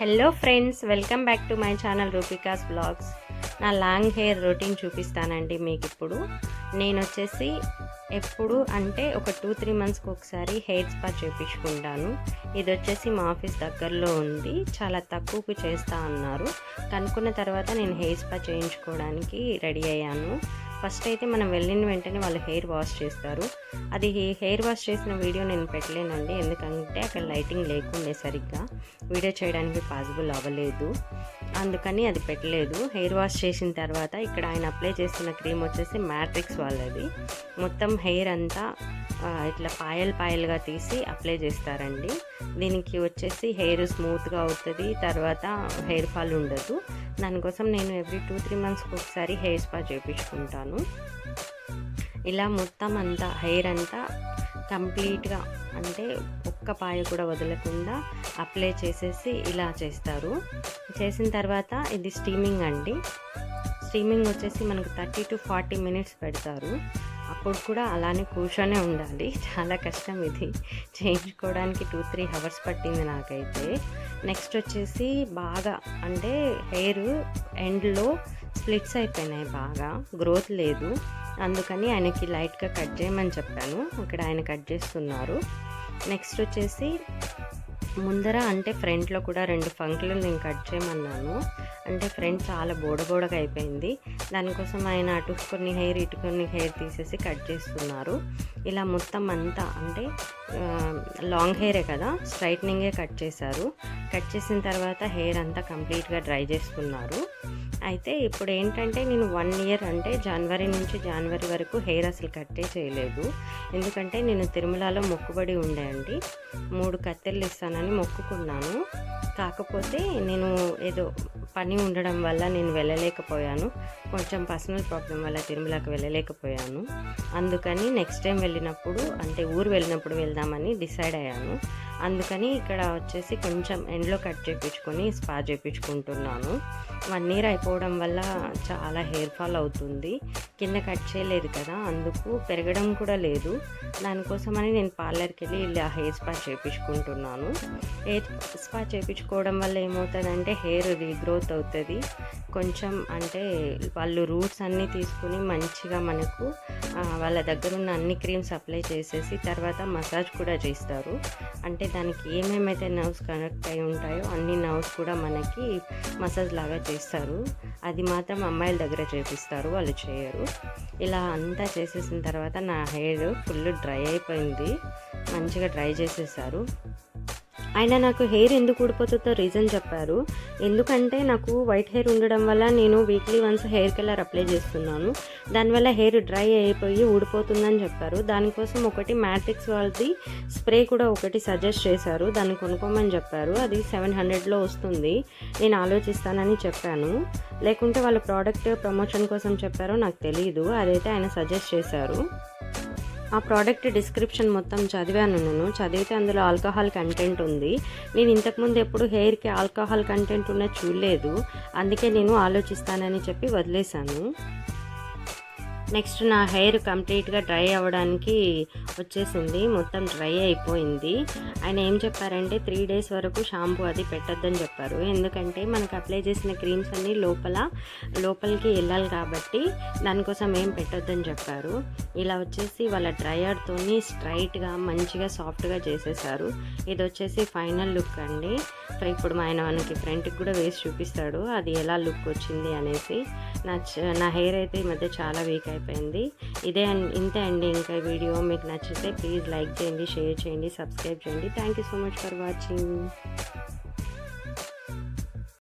Hello friends welcome back to my channel Rupika's blogs. నా long hair routine చూపిస్తానండి మీకు ఇప్పుడు నేను వచ్చేసి ఎప్పుడు అంటే ఒక టూ త్రీ మంత్స్కి ఒకసారి హెయిర్ స్పా చేయించుకుంటాను ఇది వచ్చేసి మా ఆఫీస్ దగ్గరలో ఉంది. చాలా తక్కువకు చేస్తా అన్నారు. కనుక్కున్న తర్వాత నేను హెయిర్ స్పా చేయించుకోవడానికి రెడీ అయ్యాను. ఫస్ట్ అయితే మనం వెళ్ళిన వెంటనే వాళ్ళు హెయిర్ వాష్ చేస్తారు. అది హెయిర్ వాష్ చేసిన వీడియో నేను పెట్టలేనండి. ఎందుకంటే అక్కడ లైటింగ్ లేకుండే సరిగ్గా. వీడియో చేయడానికి పాసిబుల్ అవ్వలేదు. అందుకని అది పెట్టలేదు. హెయిర్ వాష్ చేసిన తర్వాత ఇక్కడ ఆయన అప్లై చేస్తున్న క్రీమ్ వచ్చేసి మ్యాట్రిక్స్ వాళ్ళది. మొత్తం హెయిర్ అంతా ఇట్లా పాయల్ పాయలుగా తీసి అప్లై చేస్తారండి. దీనికి వచ్చేసి హెయిర్ స్మూత్గా అవుతుంది తర్వాత హెయిర్ ఫాల్ ఉండదు. దానికోసం నేను ఎవ్రీ టూ త్రీ మంత్స్కి ఒకసారి హెయిర్ స్పా చేయించుకుంటాను ఇలా మొత్తం అంతా హెయిర్ అంతా కంప్లీట్గా అంటే ఒక్క పాయ కూడా వదలకుండా అప్లై చేసేసి ఇలా చేస్తారు. చేసిన తర్వాత ఇది స్టీమింగ్ అండి. స్టీమింగ్ వచ్చేసి మనకు థర్టీ టు ఫార్టీ మినిట్స్ పెడతారు. అప్పుడు కూడా అలానే కూర్చొనే ఉండాలి. చాలా కష్టం ఇది. చేయించుకోవడానికి టూ త్రీ అవర్స్ పట్టింది నాకైతే. నెక్స్ట్ వచ్చేసి బాగా అంటే హెయిర్ ఎండ్లో స్ప్లిట్స్ అయిపోయినాయి బాగా. గ్రోత్ లేదు. అందుకని ఆయనకి లైట్గా కట్ చేయమని చెప్పాను. ఇక్కడ ఆయన కట్ చేస్తున్నారు. నెక్స్ట్ వచ్చేసి ముందర అంటే ఫ్రంట్లో కూడా రెండు ఫంక్లు నేను కట్ చేయమన్నాను. అంటే ఫ్రంట్ చాలా బోడబోడగా అయిపోయింది. దానికోసం ఆయన అటు కొన్ని హెయిర్ ఇటు కొన్ని హెయిర్ తీసేసి కట్ చేస్తున్నారు. ఇలా మొత్తం అంతా అంటే లాంగ్ హెయిరే కదా స్ట్రైట్నింగే కట్ చేశారు. కట్ చేసిన తర్వాత హెయిర్ అంతా కంప్లీట్గా డ్రై చేసుకున్నారు అయితే ఇప్పుడు ఏంటంటే నేను వన్ ఇయర్ అంటే జనవరి నుంచి జనవరి వరకు హెయిర్ అసలు కట్టే చేయలేదు. ఎందుకంటే నేను తిరుమలలో మొక్కుబడి ఉండే అండి. మూడు కత్తెలు ఇస్తానని మొక్కుకున్నాను. కాకపోతే నేను ఏదో పని ఉండడం వల్ల నేను వెళ్ళలేకపోయాను. కొంచెం పర్సనల్ ప్రాబ్లం వల్ల తిరుమలకి వెళ్ళలేకపోయాను. అందుకని నెక్స్ట్ టైం వెళ్ళినప్పుడు అంటే ఊరు వెళ్ళినప్పుడు వెళ్దామని డిసైడ్ అయ్యాను. అందుకని ఇక్కడ వచ్చేసి కొంచెం ఎండ్లో కట్ చేయించుకొని స్పా చేయించుకుంటున్నాను వన్ ఇయర్ అయిపోవడం వల్ల చాలా హెయిర్ ఫాల్ అవుతుంది. కింద కట్ చేయలేదు కదా అందుకు పెరగడం కూడా లేదు. దానికోసమని నేను పార్లర్కి వెళ్ళి ఇలా హెయిర్ స్పా చేయించుకుంటున్నాను హెయిర్ స్పా చేయించుకోవడం వల్ల ఏమవుతుందంటే హెయిర్ రీగ్రోత్ అవుతుంది. కొంచెం అంటే వాళ్ళు రూట్స్ అన్నీ తీసుకుని మంచిగా మనకు వాళ్ళ దగ్గర ఉన్న అన్ని క్రీమ్స్ అప్లై చేసేసి తర్వాత మసాజ్ కూడా చేస్తారు. అంటే దానికి ఏమేమైతే నర్వ్స్ కనెక్ట్ అయి ఉంటాయో అన్ని నర్వ్స్ కూడా మనకి మసాజ్ లాగా చేస్తారు. అది మాత్రం అమ్మాయిల దగ్గర చేపిస్తారు వాళ్ళు చేయరు. ఇలా అంతా చేసేసిన తర్వాత నా హెయిర్ ఫుల్ డ్రై అయిపోయింది. మంచిగా డ్రై చేసేసారు. ఆయన నాకు హెయిర్ ఎందుకు ఊడిపోతుందో రీజన్ చెప్పారు. ఎందుకంటే నాకు వైట్ హెయిర్ ఉండడం వల్ల నేను weekly once hair colour apply చేస్తున్నాను. దానివల్ల హెయిర్ డ్రై అయిపోయి ఊడిపోతుందని చెప్పారు. దానికోసం ఒకటి మ్యాట్రిక్స్ వాళ్ళది స్ప్రే కూడా ఒకటి సజెస్ట్ చేశారు. దాన్ని కొనుక్కోమని చెప్పారు. అది సెవెన్ హండ్రెడ్లో వస్తుంది. నేను ఆలోచిస్తానని చెప్పాను. లేకుంటే వాళ్ళ ప్రోడక్ట్ ప్రమోషన్ కోసం చెప్పారో నాకు తెలియదు అదైతే ఆయన సజెస్ట్ చేశారు. ఆ ప్రోడక్ట్ డిస్క్రిప్షన్ మొత్తం చదివాను నేను. చదివితే అందులో ఆల్కహాల్ కంటెంట్ ఉంది. నేను ఇంతకుముందు ఎప్పుడు హెయిర్కి ఆల్కహాల్ కంటెంట్ ఉన్నది చూడలేదు. అందుకే నేను ఆలోచిస్తానని చెప్పి వదిలేశాను. నెక్స్ట్ నా హెయిర్ కంప్లీట్గా డ్రై అవ్వడానికి వచ్చేసింది మొత్తం డ్రై అయిపోయింది. ఆయన ఏం చెప్పారంటే త్రీ డేస్ వరకు షాంపూ అది పెట్టొద్దని చెప్పారు. ఎందుకంటే మనకు అప్లై చేసిన క్రీమ్స్ అన్నీ లోపల లోపలికి వెళ్ళాలి కాబట్టి దానికోసం ఏం పెట్టొద్దని చెప్పారు. ఇలా వచ్చేసి వాళ్ళ డ్రయర్తోని స్ట్రైట్గా మంచిగా సాఫ్ట్గా చేసేసారు. ఇది వచ్చేసి ఫైనల్ లుక్ అండి. ఇప్పుడు మా ఆయన మనకి ఫ్రంట్కి కూడా వేసి చూపిస్తాడు. అది ఎలా లుక్ వచ్చింది అనేసి. నా చ- నా హెయిర్ అయితే ఈ మధ్య చాలా వీక్ అయిపోయింది. ఇదే అండ్ ఇంతే అండి ఇంకా వీడియో. మీకు నచ్చితే ప్లీజ్ లైక్ చేయండి షేర్ చేయండి సబ్స్క్రైబ్ చేయండి thank you so much for watching